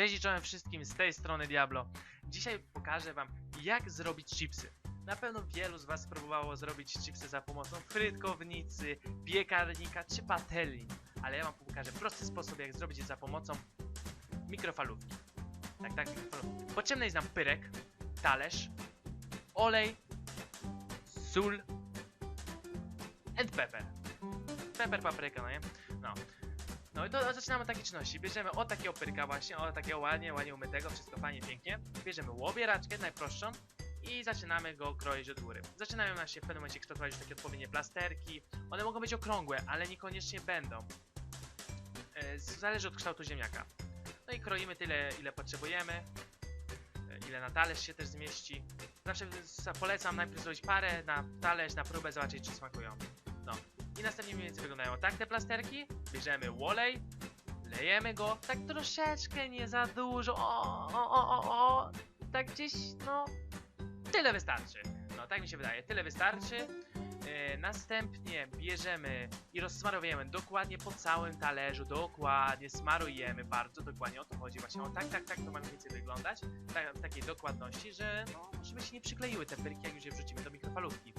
Cześć i czołem wszystkim z tej strony Diablo. Dzisiaj pokażę wam jak zrobić chipsy. Na pewno wielu z was próbowało zrobić chipsy za pomocą frytkownicy, piekarnika czy patelni. Ale ja wam pokażę prosty sposób jak zrobić je za pomocą mikrofalówki. Tak, tak, mikrofalówki. Potrzebny jest nam pyrek, talerz, olej, sól and pepper. Pepper, papryka, no nie? No. No i to zaczynamy od takiej czynności. Bierzemy od takiego pyrka właśnie, od takiego ładnie, ładnie umytego, wszystko fajnie, pięknie. Bierzemy łobieraczkę, najprostszą i zaczynamy go kroić od góry. Zaczynają nam się w pewnym momencie kształtować takie odpowiednie plasterki. One mogą być okrągłe, ale niekoniecznie będą. E, Zależy od kształtu ziemniaka. No i kroimy tyle, ile potrzebujemy. E, Ile na talerz się też zmieści. Zawsze polecam najpierw zrobić parę na talerz, na próbę, zobaczyć czy smakują. I następnie mniej więcej wyglądają tak te plasterki. Bierzemy olej, lejemy go, tak troszeczkę, nie za dużo. O, o, o, o, o. Tak gdzieś, no. Tyle wystarczy. No, tak mi się wydaje, tyle wystarczy. E, następnie bierzemy i rozsmarowujemy dokładnie po całym talerzu, dokładnie smarujemy bardzo dokładnie, o to chodzi właśnie, o tak, tak, tak to ma mniej więcej wyglądać, tak, w takiej dokładności, że no, żeby się nie przykleiły te pyrki, jak już je wrzucimy do mikrofalówki.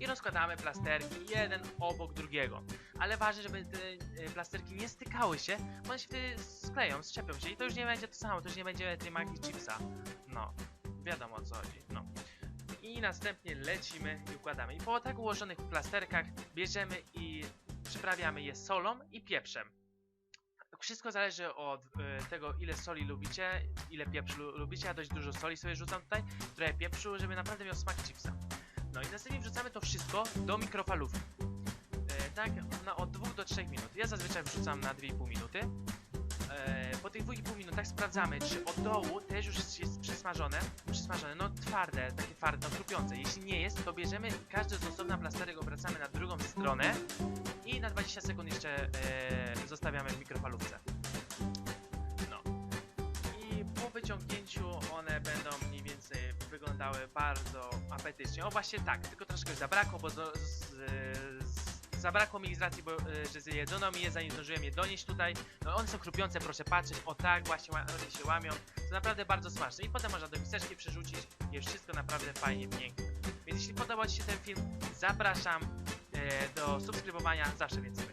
I rozkładamy plasterki jeden obok drugiego, ale ważne, żeby te e, plasterki nie stykały się, bo one się wtedy skleją, szczepią się i to już nie będzie to samo, to już nie będzie tej magii chipsa. No, wiadomo o co chodzi, no. I następnie lecimy i układamy. I po tak ułożonych plasterkach bierzemy i przyprawiamy je solą i pieprzem. Wszystko zależy od e, tego, ile soli lubicie, ile pieprzu lu- lubicie. Ja dość dużo soli sobie rzucam tutaj, trochę pieprzu, żeby naprawdę miał smak chipsa. No i następnie wrzucamy to wszystko do mikrofalówki. E, tak, na od 2 do 3 minut. Ja zazwyczaj wrzucam na 2,5 minuty. E, po tych 2,5 minutach sprawdzamy, czy od dołu też już jest przysmażone. Przysmażone, no twarde, takie twarde, no chrupiące. Jeśli nie jest, to bierzemy każdy z osobna plasterek obracamy na drugą stronę i na 20 sekund jeszcze e, zostawiamy w mikrofalówce. No. I po wyciągnięciu bardzo apetycznie. O właśnie tak, tylko troszkę zabrakło, bo z, z, zabrakło mi ich z racji, bo, że zjedzono mi je, zanim zdążyłem je donieść tutaj. No one są chrupiące, proszę patrzeć. O tak, właśnie ła- one się łamią. To naprawdę bardzo smaczne. I potem można do miseczki przerzucić. Jest wszystko naprawdę fajnie, piękne. Więc jeśli podobał Ci się ten film, zapraszam e, do subskrybowania. Zawsze więcej.